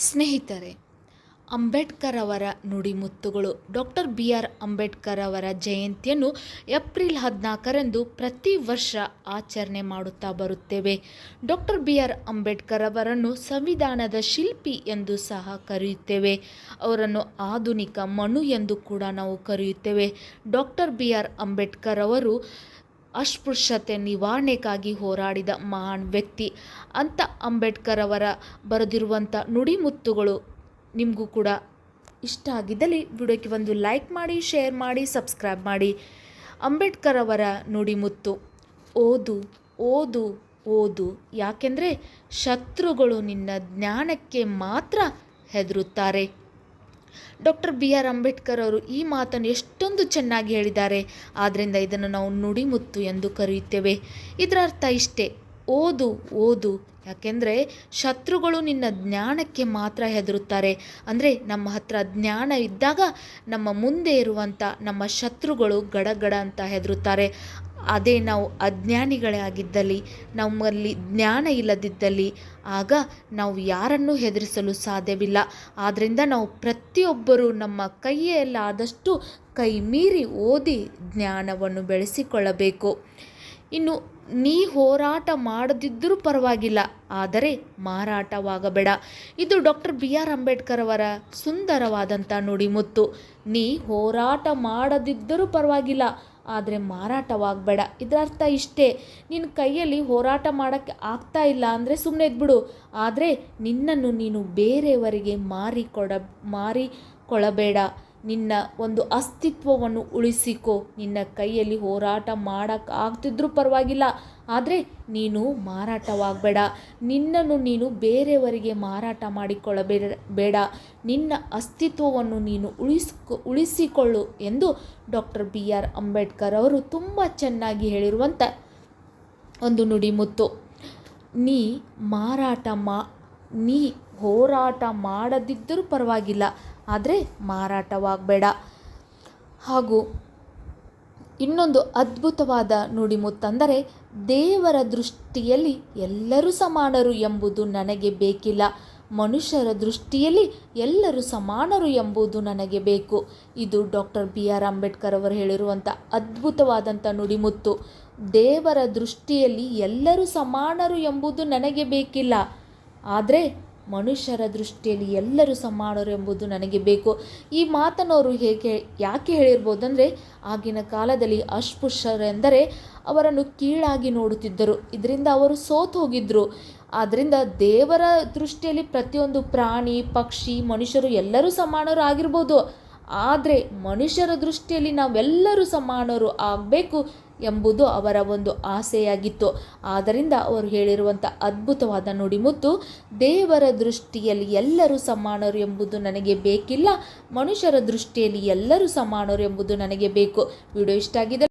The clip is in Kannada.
ಸ್ನೇಹಿತರೆ, ಅಂಬೇಡ್ಕರ್ ಅವರ ನುಡಿಮುತ್ತುಗಳು ಡಾಕ್ಟರ್ ಬಿ ಆರ್ ಅಂಬೇಡ್ಕರ್ ಅವರ ಜಯಂತಿಯನ್ನು ಏಪ್ರಿಲ್ ಹದಿನಾಲ್ಕರಂದು ಪ್ರತಿ ವರ್ಷ ಆಚರಣೆ ಮಾಡುತ್ತಾ ಬರುತ್ತೇವೆ. ಡಾಕ್ಟರ್ ಬಿ ಆರ್ ಅಂಬೇಡ್ಕರ್ ಅವರನ್ನು ಸಂವಿಧಾನದ ಶಿಲ್ಪಿ ಎಂದು ಸಹ ಕರೆಯುತ್ತೇವೆ. ಅವರನ್ನು ಆಧುನಿಕ ಮನು ಎಂದು ಕೂಡ ನಾವು ಕರೆಯುತ್ತೇವೆ. ಡಾಕ್ಟರ್ ಬಿ ಆರ್ ಅಂಬೇಡ್ಕರ್ ಅವರು ಅಸ್ಪೃಶ್ಯತೆ ನಿವಾರಣೆಗಾಗಿ ಹೋರಾಡಿದ ಮಹಾನ್ ವ್ಯಕ್ತಿ. ಅಂತ ಅಂಬೇಡ್ಕರ್ ಅವರ ಬರೆದಿರುವಂಥ ನುಡಿಮುತ್ತುಗಳು ನಿಮಗೂ ಕೂಡ ಇಷ್ಟ ಆಗಿದ್ದಲ್ಲಿ ವಿಡಿಯೋಕ್ಕೆ ಒಂದು ಲೈಕ್ ಮಾಡಿ, ಶೇರ್ ಮಾಡಿ, ಸಬ್ಸ್ಕ್ರೈಬ್ ಮಾಡಿ. ಅಂಬೇಡ್ಕರ್ ಅವರ ನುಡಿಮುತ್ತು ಓದು ಓದು ಓದು. ಯಾಕೆಂದರೆ ಶತ್ರುಗಳು ನಿನ್ನ ಜ್ಞಾನಕ್ಕೆ ಮಾತ್ರ ಹೆದರುತ್ತಾರೆ. ಡಾಕ್ಟರ್ ಬಿ ಆರ್ ಅಂಬೇಡ್ಕರ್ ಅವರು ಈ ಮಾತನ್ನು ಎಷ್ಟೊಂದು ಚೆನ್ನಾಗಿ ಹೇಳಿದ್ದಾರೆ. ಆದ್ದರಿಂದ ಇದನ್ನು ನಾವು ನುಡಿಮುತ್ತು ಎಂದು ಕರೆಯುತ್ತೇವೆ. ಇದರ ಅರ್ಥ ಇಷ್ಟೇ. ಓದು ಓದು. ಯಾಕೆಂದರೆ ಶತ್ರುಗಳು ನಿನ್ನ ಜ್ಞಾನಕ್ಕೆ ಮಾತ್ರ ಹೆದರುತ್ತಾರೆ. ಅಂದರೆ ನಮ್ಮ ಹತ್ರ ಜ್ಞಾನ ಇದ್ದಾಗ ನಮ್ಮ ಮುಂದೆ ಇರುವಂಥ ನಮ್ಮ ಶತ್ರುಗಳು ಗಡಗಡ ಅಂತ ಹೆದರುತ್ತಾರೆ. ಅದೇ ನಾವು ಅಜ್ಞಾನಿಗಳೇ ಆಗಿದ್ದಲ್ಲಿ, ನಮ್ಮಲ್ಲಿ ಜ್ಞಾನ ಇಲ್ಲದಿದ್ದಲ್ಲಿ, ಆಗ ನಾವು ಯಾರನ್ನು ಹೆದರಿಸಲು ಸಾಧ್ಯವಿಲ್ಲ. ಆದ್ದರಿಂದ ನಾವು ಪ್ರತಿಯೊಬ್ಬರೂ ನಮ್ಮ ಕೈಯಲ್ಲಾದಷ್ಟು ಕೈ ಮೀರಿ ಓದಿ ಜ್ಞಾನವನ್ನು ಬೆಳೆಸಿಕೊಳ್ಳಬೇಕು. ಇನ್ನು ನೀ ಹೋರಾಟ ಮಾಡದಿದ್ದರೂ ಪರವಾಗಿಲ್ಲ, ಆದರೆ ಮಾರಾಟವಾಗಬೇಡ. ಇದು ಡಾಕ್ಟರ್ ಬಿ ಆರ್ ಅಂಬೇಡ್ಕರ್ ಅವರ ಸುಂದರವಾದಂಥ ನುಡಿಮುತ್ತು. ನೀ ಹೋರಾಟ ಮಾಡದಿದ್ದರೂ ಪರವಾಗಿಲ್ಲ ಆದರೆ ಮಾರಾಟವಾಗಬೇಡ. ಇದರರ್ಥ ಇಷ್ಟೇ ನಿನ್ನ ಕೈಯಲ್ಲಿ ಹೋರಾಟ ಮಾಡೋಕ್ಕೆ ಆಗ್ತಾ ಇಲ್ಲ ಅಂದರೆ ಸುಮ್ಮನೆ ಇದ್ಬಿಡು. ಆದರೆ ನಿನ್ನನ್ನು ನೀನು ಬೇರೆಯವರಿಗೆ ಮಾರಿಕೊಡ ಮಾರಿಕೊಳ್ಳಬೇಡ ನಿನ್ನ ಒಂದು ಅಸ್ತಿತ್ವವನ್ನು ಉಳಿಸಿಕೋ. ನಿನ್ನ ಕೈಯಲ್ಲಿ ಹೋರಾಟ ಮಾಡೋಕ್ಕೆ ಆಗ್ತಿದ್ರೂ ಪರವಾಗಿಲ್ಲ, ಆದರೆ ನೀನು ಮಾರಾಟವಾಗಬೇಡ. ನಿನ್ನನ್ನು ನೀನು ಬೇರೆಯವರಿಗೆ ಮಾರಾಟ ಮಾಡಿಕೊಳ್ಳಬೇಡ, ಬೇಡ. ನಿನ್ನ ಅಸ್ತಿತ್ವವನ್ನು ನೀನು ಉಳಿಸ್ಕೊ, ಉಳಿಸಿಕೊಳ್ಳು ಎಂದು ಡಾಕ್ಟರ್ ಬಿ ಆರ್ ಅಂಬೇಡ್ಕರ್ ಅವರು ತುಂಬ ಚೆನ್ನಾಗಿ ಹೇಳಿರುವಂಥ ಒಂದು ನುಡಿಮುತ್ತು ನೀ ಮಾರಾಟ ಮಾ, ನೀ ಹೋರಾಟ ಮಾಡದಿದ್ದರೂ ಪರವಾಗಿಲ್ಲ ಆದರೆ ಮಾರಾಟವಾಗಬೇಡ. ಹಾಗೂ ಇನ್ನೊಂದು ಅದ್ಭುತವಾದ ನುಡಿಮುತ್ತಂದರೆ ದೇವರ ದೃಷ್ಟಿಯಲ್ಲಿ ಎಲ್ಲರೂ ಸಮಾನರು ಎಂಬುದು ನನಗೆ ಬೇಕಿಲ್ಲ. ಮನುಷ್ಯರ ದೃಷ್ಟಿಯಲ್ಲಿ ಎಲ್ಲರೂ ಸಮಾನರು ಎಂಬುದು ನನಗೆ ಬೇಕು. ಇದು ಡಾಕ್ಟರ್ ಬಿ ಆರ್ ಅಂಬೇಡ್ಕರ್ ಅವರು ಹೇಳಿರುವಂಥ ಅದ್ಭುತವಾದಂಥ ನುಡಿಮುತ್ತು. ದೇವರ ದೃಷ್ಟಿಯಲ್ಲಿ ಎಲ್ಲರೂ ಸಮಾನರು ಎಂಬುದು ನನಗೆ ಬೇಕಿಲ್ಲ. ಆದರೆ ಮನುಷ್ಯರ ದೃಷ್ಟಿಯಲ್ಲಿ ಎಲ್ಲರೂ ಸಮಾನರು ಎಂಬುದು ನನಗೆ ಬೇಕು. ಈ ಮಾತನ್ನು ಅವರು ಹೇಗೆ, ಯಾಕೆ ಹೇಳಿರ್ಬೋದಂದರೆ, ಆಗಿನ ಕಾಲದಲ್ಲಿ ಅಸ್ಪೃಶ್ಯರೆಂದರೆ ಅವರನ್ನು ಕೀಳಾಗಿ ನೋಡುತ್ತಿದ್ದರು. ಇದರಿಂದ ಅವರು ಸೋತು ಹೋಗಿದ್ದರು ಆದ್ದರಿಂದ ದೇವರ ದೃಷ್ಟಿಯಲ್ಲಿ ಪ್ರತಿಯೊಂದು ಪ್ರಾಣಿ, ಪಕ್ಷಿ, ಮನುಷ್ಯರು ಎಲ್ಲರೂ ಸಮಾನರು ಆಗಿರ್ಬೋದು. ಆದರೆ ಮನುಷ್ಯರ ದೃಷ್ಟಿಯಲ್ಲಿ ನಾವೆಲ್ಲರೂ ಸಮಾನರು ಆಗಬೇಕು. ಎಂಬುದು ಅವರ ಒಂದು ಆಸೆಯಾಗಿತ್ತು. ಆದ್ದರಿಂದ ಅವರು ಹೇಳಿರುವಂಥ ಅದ್ಭುತವಾದ ನುಡಿಮುತ್ತು ದೇವರ ದೃಷ್ಟಿಯಲ್ಲಿ ಎಲ್ಲರೂ ಸಮಾನರು ಎಂಬುದು ನನಗೆ ಬೇಕಿಲ್ಲ, ಮನುಷ್ಯರ ದೃಷ್ಟಿಯಲ್ಲಿ ಎಲ್ಲರೂ ಸಮಾನರು ಎಂಬುದು ನನಗೆ ಬೇಕು. ವಿಡಿಯೋ ಇಷ್ಟ ಆಗಿದೆ